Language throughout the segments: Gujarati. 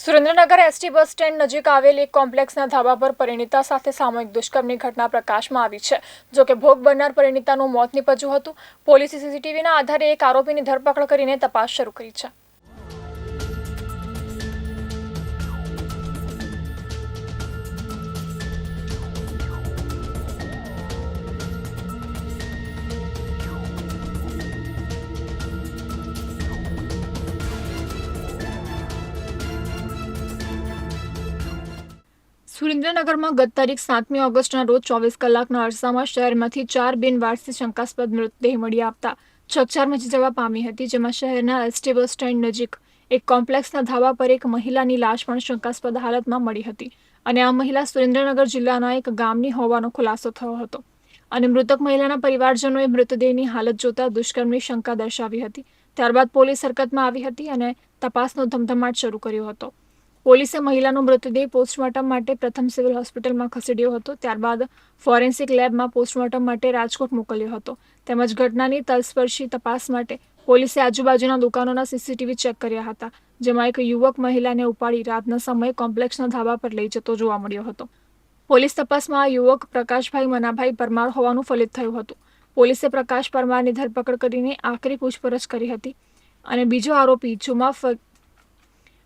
સુરેન્દ્રનગર એસટી બસ સ્ટેન્ડ નજીક આવેલ એક કોમ્પ્લેક્સના ધાબા પર પરિણીતા સાથે સામૂહિક દુષ્કર્મની ઘટના પ્રકાશમાં આવી છે. જો કે ભોગ બનનાર પરિણીતાનું મોત નીપજ્યું હતું, પોલીસે સીસીટીવીના આધારે એક આરોપીની ધરપકડ કરીને તપાસ શરૂ કરી છે. સુરેન્દ્રનગરમાં ગત તારીખ સાતમી ઓગસ્ટના રોજ ચોવીસ કલાકના અરસામાં શહેરમાંથી ચાર બિનવારસી શંકાસ્પદ મૃતદેહ મળી આવતા ચકચાર મચી જવા પામી હતી, જેમાં શહેરના એસટી બસ સ્ટેન્ડ નજીક એક કોમ્પ્લેક્સના ધાબા પર એક મહિલાની લાશ પણ શંકાસ્પદ હાલતમાં મળી હતી અને આ મહિલા સુરેન્દ્રનગર જિલ્લાના એક ગામની હોવાનો ખુલાસો થયો હતો. અને મૃતક મહિલાના પરિવારજનોએ મૃતદેહની હાલત જોતા દુષ્કર્મની શંકા દર્શાવી હતી. ત્યારબાદ પોલીસ હરકતમાં આવી હતી અને તપાસનો ધમધમાટ શરૂ કર્યો હતો. પોલીસે મહિલાનો મૃતદેહ પોસ્ટમોર્ટમ માટે પ્રથમ સિવિલ હોસ્પિટલમાં ખસેડ્યો હતો. ત્યારબાદ ફોરેન્સિક લેબમાં પોસ્ટમોર્ટમ માટે રાજકોટ મોકલ્યો હતો. તેમજ ઘટનાની તલસ્પર્શી તપાસ માટે પોલીસે આજુબાજુના દુકાનોના સીસીટીવી ચેક કર્યા હતા, જેમાં એક યુવક મહિલાને ઉપાડી રાતના સમયે કોમ્પ્લેક્સના ધાબા પર લઈ જતો જોવા મળ્યો હતો. પોલીસ તપાસમાં આ યુવક પ્રકાશભાઈ મનાભાઈ પરમાર હોવાનું ફલિત થયું હતું. પોલીસે પ્રકાશ પરમારની ધરપકડ કરીને આકરી પૂછપરછ કરી હતી. અને બીજો આરોપી જુમા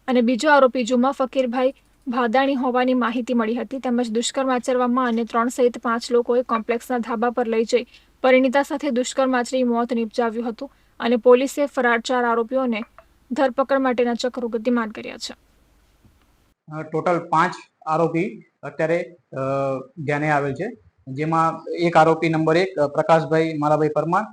અને બીજો આરોપી જુમા ફકીરભાઈ ભાદાણી હોવાની માહિતી મળી હતી. તેમજ દુષ્કર્મ આચરવામાં અને ત્રણ સહિત પાંચ લોકોએ કોમ્પ્લેક્સના ધાબા પર લઈ જઈ પરિણીતા સાથે દુષ્કર્મ આચરી મોત નિપજાવ્યું હતું અને પોલીસે ફરાર ચાર આરોપીઓને ધરપકડ માટેના ચક્રો ગતિમાન કર્યા છે. ટોટલ પાંચ આરોપી અત્યારે ધ્યાને આવેલ છે. જેમાં એક આરોપી નંબર એક પ્રકાશભાઈ માલાભાઈ પરમાર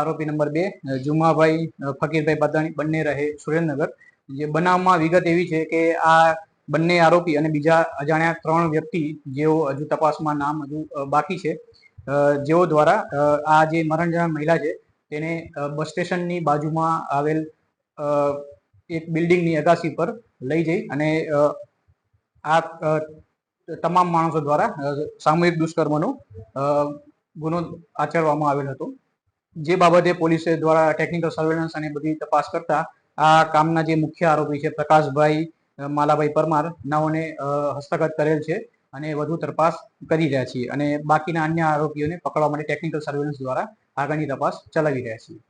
આરોપી નંબર બે જુમાભાઈ ફકીરભાઈ બાદાણી બંને રહે સુરેન્દ્રનગર. જે બનાવમાં વિગત એવી છે કે આ બંને આરોપી અને બીજા અજાણ્યા ત્રણ વ્યક્તિ, જેઓ હજુ તપાસમાં નામ હજુ બાકી છે જેઓ દ્વારા આ જે મરણ મહિલા છે, તેને બસ સ્ટેશનની બાજુમાં આવેલ એક બિલ્ડિંગની અગાસી પર લઈ જઈ અને આ તમામ માણસો દ્વારા સામૂહિક દુષ્કર્મનો ગુનો આચરવામાં આવેલ હતો. જે બાબતે પોલીસે દ્વારા ટેકનિકલ સર્વેલન્સ અને બધી તપાસ કરતા આ કામના જે મુખ્ય આરોપી છે પ્રકાશભાઈ માલાભાઈ પરમાર, નાઓને હસ્તગત કરેલ છે અને વધુ તપાસ કરી રહ્યા છીએ અને બાકીના અન્ય આરોપીઓને પકડવા માટે ટેકનિકલ સર્વેલન્સ દ્વારા આગળની તપાસ ચલાવી રહ્યા છીએ.